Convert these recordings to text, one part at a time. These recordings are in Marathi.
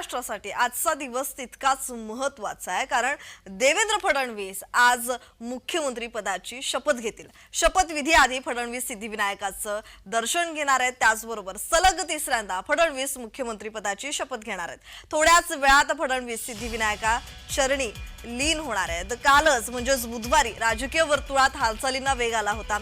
महाराष्ट्रासाठी आजचा दिवस तितकाच महत्त्वाचा आहे. कारण देवेंद्र फडणवीस आज मुख्यमंत्री पदाची शपथ घेतील. शपथविधी आधी फडणवीस सिद्धिविनायकाचं दर्शन घेणार आहेत. त्याचबरोबर सलग तिसऱ्यांदा फडणवीस मुख्यमंत्री पदाची शपथ घेणार आहेत. थोड्याच वेळात फडणवीस सिद्धिविनायका चरणी लीन होणार आहेत. कालच म्हणजेच बुधवारी राजकीय वर्तुळात हालचालींना वेग आला होता.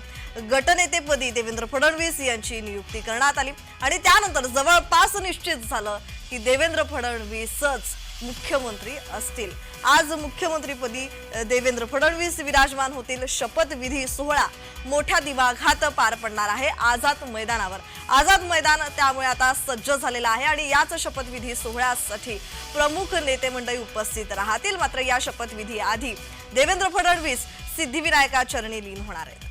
गटनेतेपदी देवेंद्र फडणवीस यांची नियुक्ती करण्यात आली. आणि त्यानंतर जवळपास निश्चित झालं की देवेंद्र फडणवीसच मुख्यमंत्री असतील. आज मुख्यमंत्रीपदी देवेंद्र फडणवीस विराजमान होतील. शपथविधी सोहळा मोठ्या दिवाघात पार पडणार आहे आझाद मैदानावर. आझाद मैदान त्यामुळे आता सज्ज झालेलं आहे आणि याच शपथविधी सोहळ्यासाठी प्रमुख नेते मंडळी उपस्थित राहतील. मात्र या शपथविधी आधी देवेंद्र फडणवीस सिद्धिविनायका चरणी लीन होणार आहेत.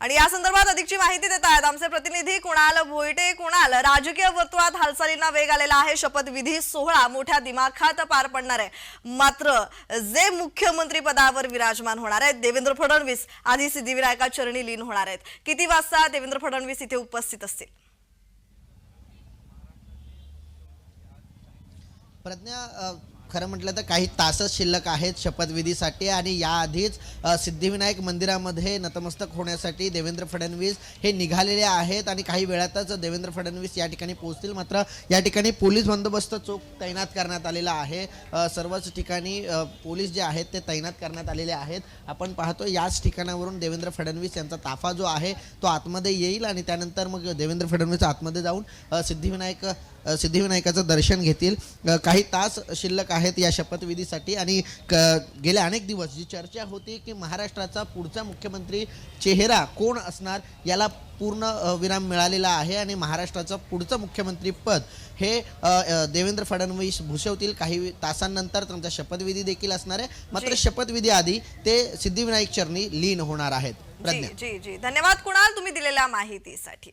आणि या संदर्भात अधिकची माहिती देत आहेत. आमचे प्रतिनिधी कुणाल भोईटे कुणाल? राजकीय वर्तुळात हालचालींना वेग आलेला आहे. शपथविधी सोहळा मोठ्या दिमाखात पार पडणार आहे. मात्र जे मुख्यमंत्री पदावर विराजमान होणार आहेत देवेंद्र फडणवीस आधी सिद्धिविनायका चरणी लीन होणार आहेत. किती वाजता देवेंद्र फडणवीस इथे उपस्थित असतील? प्रज्ञा खरं म्हटलं तर काही तासच शिल्लक आहेत शपथविधीसाठी आणि याआधीच सिद्धिविनायक मंदिरामध्ये नतमस्तक होण्यासाठी देवेंद्र फडणवीस हे निघालेले आहेत आणि काही वेळातच देवेंद्र फडणवीस या ठिकाणी पोहोचतील. मात्र या ठिकाणी पोलीस बंदोबस्त चोख तैनात करण्यात आलेला आहे. सर्वच ठिकाणी पोलीस जे आहेत ते तैनात करण्यात आलेले आहेत. आपण पाहतो याच ठिकाणावरून देवेंद्र फडणवीस यांचा ताफा जो आहे तो आतमध्ये येईल आणि त्यानंतर मग देवेंद्र फडणवीस आतमध्ये जाऊन सिद्धिविनायक सिद्धिविनायकाचं दर्शन घेतील. काही तास शिल्लक आहेत या शपथविधीसाठी. आणि क गेल्या अनेक दिवस जी चर्चा होती की महाराष्ट्राचा पुढचा मुख्यमंत्री चेहरा कोण असणार याला पूर्ण विराम मिळालेला आहे आणि महाराष्ट्राचं पुढचं मुख्यमंत्री पद हे देवेंद्र फडणवीस भूषवतील. काही तासांनंतर त्यांचा शपथविधी देखील असणार आहे. मात्र. शपथविधी आधी ते सिद्धिविनायक चरणी लीन होणार आहेत. जी जी जी. धन्यवाद कुणाल तुम्ही दिलेल्या माहितीसाठी.